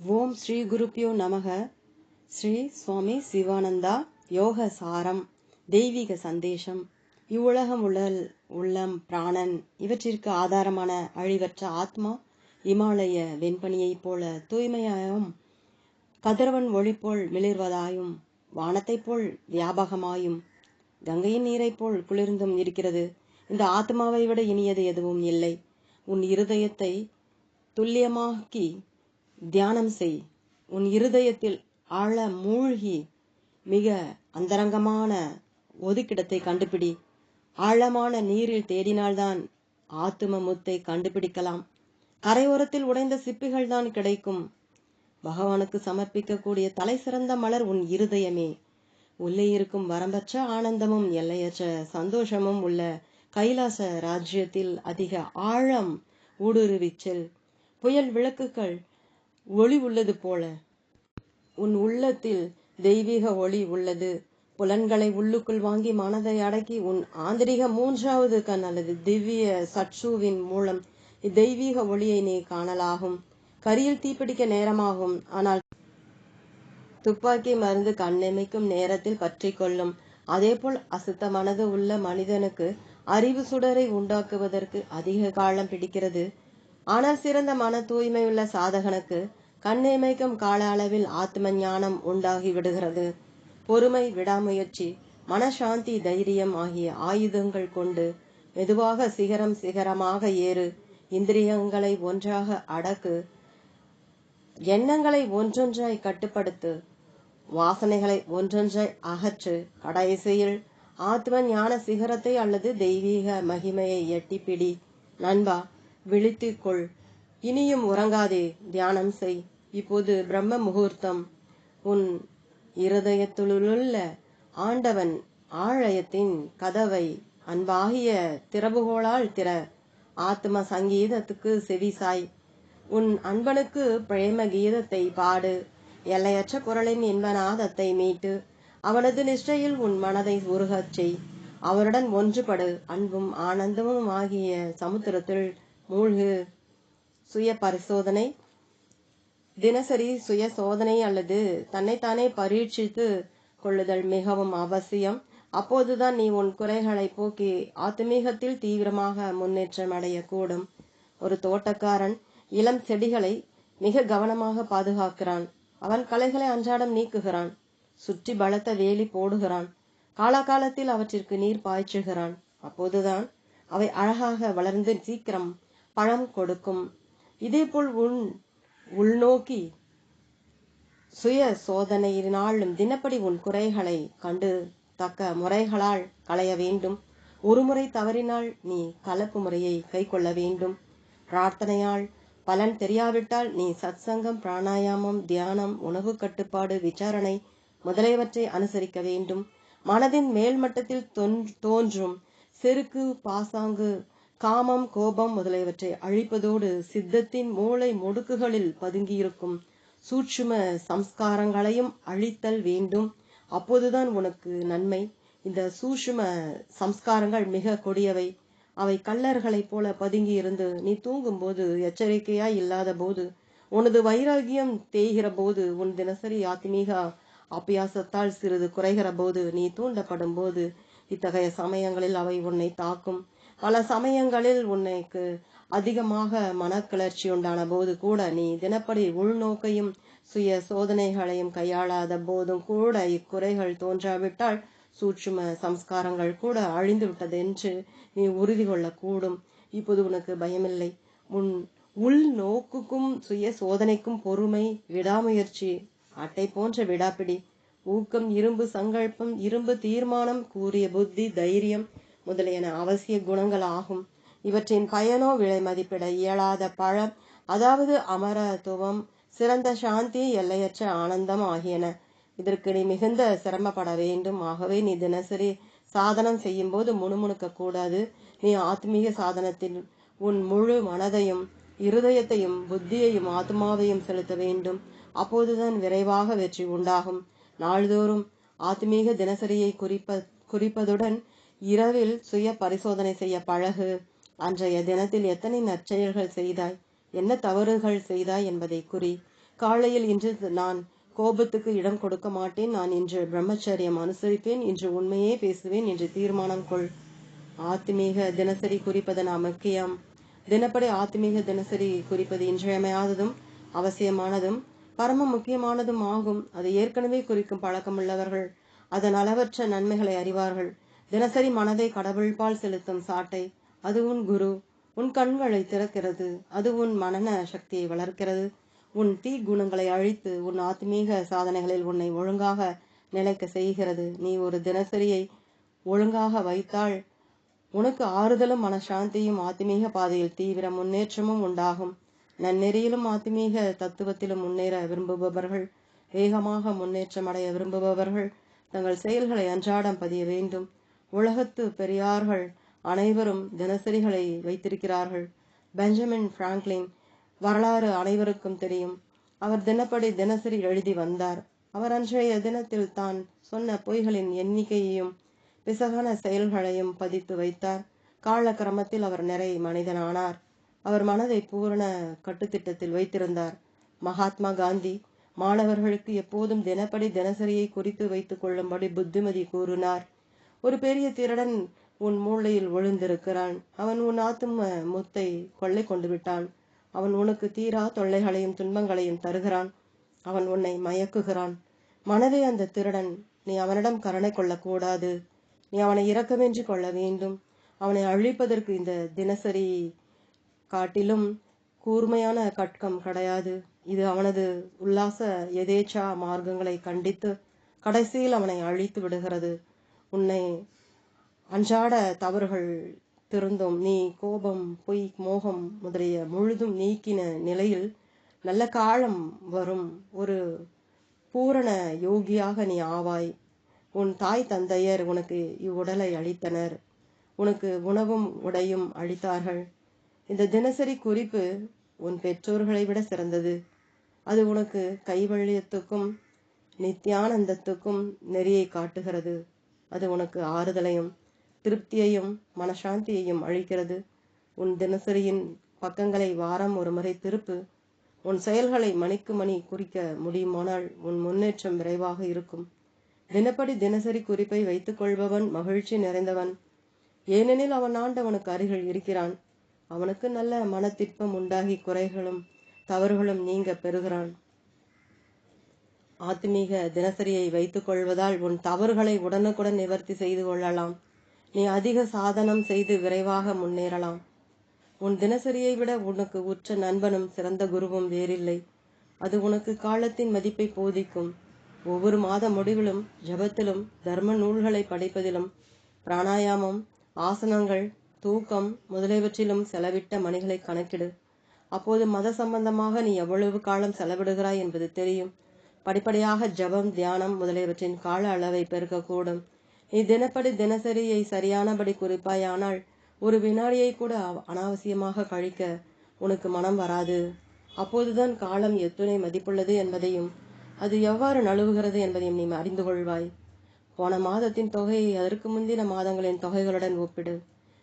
ஓம் ஸ்ரீ குருப்பியோ நமக. ஸ்ரீ சுவாமி சிவானந்தா யோக சாரம் தெய்வீக சந்தேஷம். இவ்வுலகம் உடல் உள்ளம் பிராணன் இவற்றிற்கு ஆதாரமான அழிவற்ற ஆத்மா இமாலய வெண்பனியைப் போல தூய்மையாயும் கதிரவன் ஒளி போல் மிளிர்வதாயும் வானத்தைப் போல் வியாபகமாயும் கங்கையின் நீரைப் போல் குளிர்ந்தும் இருக்கிறது. இந்த ஆத்மாவை விட இனியது எதுவும் இல்லை. உன் இருதயத்தை துல்லியமாக்கி தியானம் செய். உன் இருதயத்தில் ஆழ மூழ்கி மிக அந்தரங்கமான ஒதுக்கிடத்தை கண்டுபிடி. ஆழமான நீரில் தேடினால்தான் ஆத்தும முத்தை கண்டுபிடிக்கலாம். கரையோரத்தில் உடைந்த சிப்பிகள் தான் கிடைக்கும். பகவானுக்கு சமர்ப்பிக்கக்கூடிய தலை சிறந்த மலர் உன் இருதயமே. உள்ளே இருக்கும் வரம்பற்ற ஆனந்தமும் எல்லையற்ற சந்தோஷமும் உள்ள கைலாச ராஜ்யத்தில் அதிக ஆழம் ஊடுருவிச்சல் புயல் விளக்குகள் ஒளி உள்ளது போல. உன் உள்ளத்தில் தெய்வீக ஒளி உள்ளது. புலன்களை உள்ளுக்குள் வாங்கி மனதை அடக்கி உன் ஆந்தரிக மூன்றாவது கண் அல்லது திவ்ய சட்சுவின் மூலம் தெய்வீக ஒளியை நீ காணலாகும். கரியில் தீப்பிடிக்க நேரமாகும். ஆனால் துப்பாக்கி மருந்து கண்ணிமைக்கும் நேரத்தில் பற்றி கொள்ளும். அதேபோல் அசுத்த மனது உள்ள மனிதனுக்கு அறிவு சுடரை உண்டாக்குவதற்கு அதிக காலம் பிடிக்கிறது. ஆனால் சிறந்த மன தூய்மை உள்ள சாதகனுக்கு கண்ணிமைக்கும் கால அளவில் ஆத்ம ஞானம் உண்டாகி விடுகிறது பொறுமை விடாமுயற்சி மனசாந்தி தைரியம் ஆகிய ஆயுதங்கள் கொண்டு மெதுவாக சிகரம் சிகரமாக ஏறு இந்திரியங்களை ஒன்றாக அடக்கு எண்ணங்களை ஒன்றொன்றாய் கட்டுப்படுத்து வாசனைகளை ஒன்றொன்றாய் அகற்று கடைசியில் ஆத்ம ஞான சிகரத்தை அல்லது தெய்வீக மகிமையை எட்டிப்பிடி. நண்பா விழித்துக்கொள் இனியும் உறங்காதே தியானம் செய். இப்போது பிரம்ம முகூர்த்தம். உன் இருதயத்திலுள்ள ஆண்டவன் ஆழயத்தின் கதவை அன்பாகிய திறவுகோளால் திற. ஆத்ம சங்கீதத்துக்கு செவிசாய். உன் அன்பனுக்கு பிரேம கீதத்தை பாடு. எல்லையற்ற குரலின் இன்பநாதத்தை மீட்டு. அவனது நிஷ்டையில் உன் மனதை உருகச் செய். அவருடன் ஒன்றுபடு. அன்பும் ஆனந்தமும் ஆகிய சமுத்திரத்தில் மூழ்கு. சுய பரிசோதனை தினசரி சுய சோதனை அல்லது தன்னைத்தானே பரீட்சித்து கொள்ளுதல் மிகவும் அவசியம். அப்போதுதான் நீ உன் குறைகளை போக்கி ஆத்மீகத்தில் தீவிரமாக முன்னேற்றம் அடையக்கூடும். ஒரு தோட்டக்காரன் இளம் செடிகளை மிக கவனமாக பாதுகாக்கிறான். அவன் கலைகளை அன்றாடம் நீக்குகிறான். சுற்றி பலத்த வேலி போடுகிறான். காலாகாலத்தில் அவற்றிற்கு நீர் பாய்ச்சுகிறான். அப்போதுதான் அவை அழகாக வளர்ந்து சீக்கிரம் பழம் கொடுக்கும். இதேபோல் உன் உள்நோக்கி சுய சோதனையினாலும் தினப்படி உன் குறைகளை கண்டு தக்க முறைகளால் களைய வேண்டும். ஒருமுறை தவறினால் நீ கலப்பு முறையை கை கொள்ள வேண்டும். பிரார்த்தனையால் பலன் தெரியாவிட்டால் நீ சத்சங்கம் பிராணாயாமம் தியானம் உணவு கட்டுப்பாடு விசாரணை முதலியவற்றை அனுசரிக்க வேண்டும். மனதின் மேல்மட்டத்தில் தோன்றும் செருக்கு பாசாங்கு காமம் கோபம் முதலியவற்றை அழிப்பதோடு சித்தத்தின் மூளை முடுக்குகளில் பதுங்கியிருக்கும் சூட்சும சம்ஸ்காரங்களையும் அழித்தல் வேண்டும். அப்போதுதான் உனக்கு நன்மை. இந்த சூட்சும சம்ஸ்காரங்கள் மிக கொடியவை. அவை கல்லர்களைப் போல பதுங்கி இருந்து நீ தூங்கும் போது எச்சரிக்கையாய் இல்லாத போது உனது வைராகியம் தேய்கிற போது உன் தினசரி ஆத்மீக அபியாசத்தால் சிறிது குறைகிற போது நீ தூண்டப்படும் போது இத்தகைய சமயங்களில் அவை உன்னை தாக்கும். பல சமயங்களில் உன்னைக்கு அதிகமாக மனக்கிளர்ச்சி உண்டான போது கூட நீ தினப்படி உள்நோக்கையும் சுய சோதனைகளையும் கையாளாத போதும் கூட இக்குறைகள் தோன்றாவிட்டால் சூட்சும சம்ஸ்காரங்கள் கூட அழிந்து விட்டது என்று நீ உறுதி கொள்ளக்கூடும். இப்போது உனக்கு பயமில்லை. உன் உள் நோக்குக்கும் சுய சோதனைக்கும் பொறுமை விடாமுயற்சி அட்டை போன்ற விடாப்பிடி ஊக்கம் இரும்பு சங்கல்பம் இரும்பு தீர்மானம் கூறிய புத்தி தைரியம் முதலியன அவசிய குணங்கள் ஆகும் இவற்றின் பயனோ விலை மதிப்பிட இயலாத பழம் அதாவது அமரத்துவம் சிறந்த சாந்தி எல்லையற்ற ஆனந்தம் ஆகியன. இதற்கு நீ மிகுந்த சிரமப்பட வேண்டும். ஆகவே நீ தினசரி சாதனம் செய்யும் போது முணுமுணுக்க கூடாது நீ ஆத்மீக சாதனத்தில் உன் முழு மனதையும் இருதயத்தையும் புத்தியையும் ஆத்மாவையும் செலுத்த வேண்டும். அப்போதுதான் விரைவாக வெற்றி உண்டாகும். நாள்தோறும் ஆத்மீக தினசரியை குறிப்ப குறிப்பதுடன் இரவில் சுய பரிசோதனை செய்ய பழகு. அன்றைய தினத்தில் எத்தனை நற்செயல்கள் செய்தாய்? என்ன தவறுகள் செய்தாய் என்பதை குறி. காலையில் இன்று நான் கோபத்துக்கு இடம் கொடுக்க மாட்டேன். நான் இன்று பிரம்மச்சரியம் அனுசரிப்பேன். இன்று உண்மையே பேசுவேன் என்று தீர்மானம் கொள். ஆத்மீக தினசரி குறிப்பதன் முக்கியம். தினப்படி ஆத்மீக தினசரி குறிப்பது இன்றியமையாததும் அவசியமானதும் பரம முக்கியமானதும் ஆகும். அது ஏற்கனவே குறிக்கும் பழக்கம் உள்ளவர்கள் அதன் அளவற்ற நன்மைகளை அறிவார்கள். தினசரி மனதை கடவுள்பால் செலுத்தும் சாட்டை. அது உன் குரு. உன் கண்களை திறக்கிறது. அது உன் மனன சக்தியை வளர்க்கிறது. உன் தீ குணங்களை அழித்து உன் ஆத்மீக சாதனைகளில் உன்னை ஒழுங்காக நிலைக்க செய்கிறது. நீ ஒரு தினசரியை ஒழுங்காக வைத்தால் உனக்கு ஆறுதலும் மனசாந்தியும் ஆத்மீக பாதையில் தீவிர முன்னேற்றமும் உண்டாகும். நன்னெறியிலும் ஆத்மீக தத்துவத்திலும் முன்னேற விரும்புபவர்கள் வேகமாக முன்னேற்றம் அடைய விரும்புபவர்கள் தங்கள் செயல்களை அன்றாடம் பதிய வேண்டும். உலகத்து பெரியார்கள் அனைவரும் தினசரிகளை வைத்திருக்கிறார்கள். பெஞ்சமின் பிராங்க்லின் வரலாறு அனைவருக்கும் தெரியும். அவர் தினப்படி தினசரி எழுதி வந்தார். அவர் அன்றைய தினத்தில் தான் சொன்ன பொய்களின் எண்ணிக்கையையும் பிசகான செயல்களையும் பதித்து வைத்தார். காலக்கிரமத்தில் அவர் நிறை மனிதனானார். அவர் மனதை பூரண கட்டுத்திட்டத்தில் வைத்திருந்தார். மகாத்மா காந்தி மாணவர்களுக்கு எப்போதும் தினப்படி தினசரியை குறித்து வைத்துக் கொள்ளும்படி புத்திமதி கூறினார். ஒரு பெரிய திருடன் உன் மூளையில் விழுந்திருக்கிறான். அவன் உன் ஆத்தும முத்தை கொள்ளை கொண்டு விட்டான் அவன் உனக்கு தீரா தொல்லைகளையும் துன்பங்களையும் தருகிறான். அவன் உன்னை மயக்குகிறான். மனதே அந்த திருடன் நீ அவனிடம் கருணை கொள்ளக்கூடாது. நீ அவனை இரக்கமின்றி கொள்ள வேண்டும். அவனை அழிப்பதற்கு இந்த தினசரி காட்டிலும் கூர்மையான கட்கம் கிடையாது. இது அவனது உல்லாச எதேச்சா மார்க்கங்களை கண்டித்து கடைசியில் அவனை அழித்து விடுகிறது. உன்னை அன்றாட தவறுகள் திருந்தும் நீ கோபம் பொய் மோகம் முதலிய முழுதும் நீக்கின நிலையில் நல்ல காலம் வரும். ஒரு பூரண யோகியாக நீ ஆவாய். உன் தாய் தந்தையர் உனக்கு இவ்வுடலை அளித்தனர். உனக்கு உணவும் உடையும் அளித்தார்கள். இந்த தினசரி குறிப்பு உன் பெற்றோர்களை விட சிறந்தது. அது உனக்கு கைவழியத்துக்கும் நித்தியானந்தத்துக்கும் நெறியை காட்டுகிறது. அது உனக்கு ஆறுதலையும் திருப்தியையும் மனசாந்தியையும் அளிக்கிறது. உன் தினசரியின் பக்கங்களை வாரம் ஒரு முறை திருப்பு. உன் செயல்களை மணிக்கு மணி குறிக்க முடியுமானால் உன் முன்னேற்றம் விரைவாக இருக்கும். தினப்படி தினசரி குறிப்பை வைத்துக் கொள்பவன் மகிழ்ச்சி நிறைந்தவன். ஏனெனில் அவன் ஆண்டவனுக்கு அருகில் இருக்கிறான். அவனுக்கு நல்ல மனத்திற்பம் உண்டாகி குறைகளும் தவறுகளும் நீங்க பெறுகிறான். ஆத்மீக தினசரியை வைத்துக் கொள்வதால் உன் தவறுகளை உடனுக்குடன் நிவர்த்தி செய்து கொள்ளலாம். நீ அதிக சாதனம் செய்து விரைவாக முன்னேறலாம். உன் தினசரியை விட உனக்கு உற்ற நண்பனும் சிறந்த குருவும் வேறில்லை. அது உனக்கு காலத்தின் மதிப்பை போதிக்கும். ஒவ்வொரு மாத முடிவிலும் ஜபத்திலும் தர்ம நூல்களை படிப்பதிலும் பிராணாயாமம் ஆசனங்கள் தூக்கம் முதலியவற்றிலும் செலவிட்ட மணிகளை கணக்கிடு. அப்போது மத சம்பந்தமாக நீ எவ்வளவு காலம் செலவிடுகிறாய் என்பது தெரியும். படிப்படியாக ஜபம் தியானம் முதலியவற்றின் கால அளவை பெருக்கக்கூடும். நீ தினப்படி தினசரியை சரியானபடி குறிப்பாயானால் ஒரு வினாடியை கூட அனாவசியமாக கழிக்க உனக்கு மனம் வராது. அப்போதுதான் காலம் எத்துணை மதிப்புள்ளது என்பதையும் அது எவ்வாறு நழுவுகிறது என்பதையும் நீ அறிந்து கொள்வாய். போன மாதத்தின் தொகையை அதற்கு முந்தின மாதங்களின் தொகைகளுடன் ஒப்பிடு.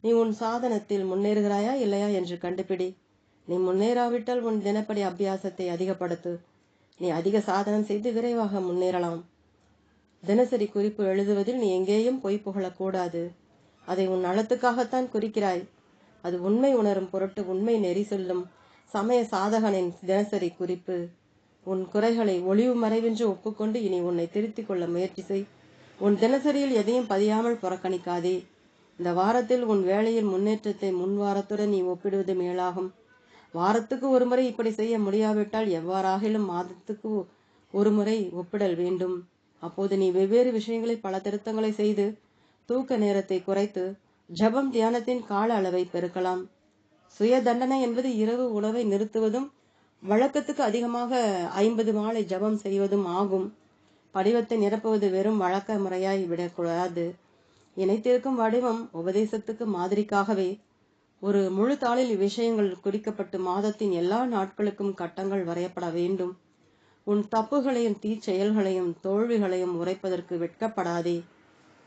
நீ உன் சாதனத்தில் முன்னேறுகிறாயா இல்லையா என்று கண்டுபிடி. நீ முன்னேறாவிட்டால் உன் தினப்படி அபியாசத்தை அதிகப்படுத்து. நீ அதிக சாதனம் செய்து விரைவாக முன்னேறலாம். தினசரி குறிப்பு எழுதுவதில் நீ எங்கேயும் பொய் புகழக்கூடாது. அதை உன் நலத்துக்காகத்தான் குறிக்கிறாய். அது உண்மை உணரும் பொருட்டு உண்மை நெறி சொல்லும் சமய சாதகனின் தினசரி குறிப்பு. உன் குறைகளை ஒளிவு மறைவின்றி ஒப்புக்கொண்டு இனி உன்னை திருத்திக் கொள்ள முயற்சி செய். உன் தினசரியில் எதையும் பதியாமல் புறக்கணிக்காதே. இந்த வாரத்தில் உன் வேலையில் முன்னேற்றத்தை முன் வாரத்துடன் நீ ஒப்பிடுவது மேலாகும். வாரத்துக்கு ஒரு முறை இப்படி செய்ய முடியாவிட்டால் எவ்வாறாகிலும் மாதத்துக்கு ஒரு முறை ஒப்பிடல் வேண்டும். அப்போது நீ வெவ்வேறு விஷயங்களில் பல திருத்தங்களை செய்து தூக்க நேரத்தை குறைத்து ஜபம் தியானத்தின் கால அளவை பெருக்கலாம். சுய தண்டனை என்பது இரவு உணவை நிறுத்துவதும் வழக்கத்துக்கு அதிகமாக ஐம்பது மாலை ஜபம் செய்வதும் ஆகும். படிவத்தை நிரப்புவது வெறும் வழக்க முறையாய் விடக்கூடாது. இணைத்திருக்கும் வடிவம் உபதேசத்துக்கு மாதிரிக்காகவே ஒரு முழு தாளில் இவ்விஷயங்கள் குறிக்கப்பட்டு மாதத்தின் எல்லா நாட்களுக்கும் கட்டங்கள் வரையப்பட வேண்டும். உன் தப்புகளையும் தீச்செயல்களையும் தோல்விகளையும் உரைப்பதற்கு வெட்கப்படாதே.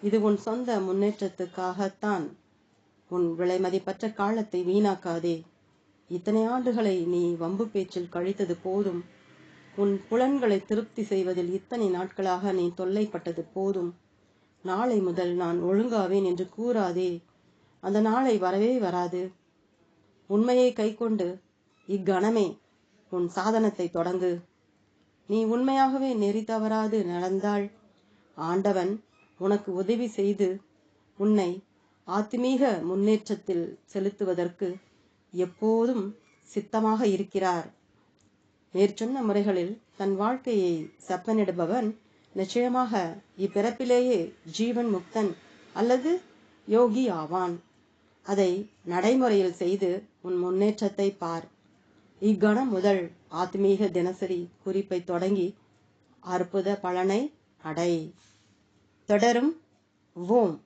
இது உன் சொந்த முன்னேற்றத்துக்காகத்தான். உன் விலைமதிப்பற்ற காலத்தை வீணாக்காதே. இத்தனை ஆண்டுகளை நீ வம்பு பேச்சில் கழித்தது போதும். உன் புலன்களை திருப்தி செய்வதில் இத்தனை நாட்களாக நீ தொல்லைப்பட்டது போதும். நாளை முதல் நான் ஒழுங்காவேன் என்று கூறாதே. அந்த நாளை வரவே வராது. உண்மையை கைக்கொண்டு இக்கணமே உன் சாதனத்தை தொடங்கு. நீ உண்மையாகவே நெறி தவறாது நடந்தால் ஆண்டவன் உனக்கு உதவி செய்து உன்னை ஆத்மீக முன்னேற்றத்தில் செலுத்துவதற்கு எப்போதும் சித்தமாக இருக்கிறார். மேற்சொன்ன முறைகளில் தன் வாழ்க்கையை செப்பனிடுபவன் நிச்சயமாக இப்பிறப்பிலேயே ஜீவன் முக்தன் அல்லது யோகி ஆவான். அதை நடைமுறையில் செய்து உன் முன்னேற்றத்தை பார். இக்கணம் முதல் ஆத்மீக தினசரி குறிப்பை தொடங்கி அற்புத பலனை அடை. தொடரும். ஓம்.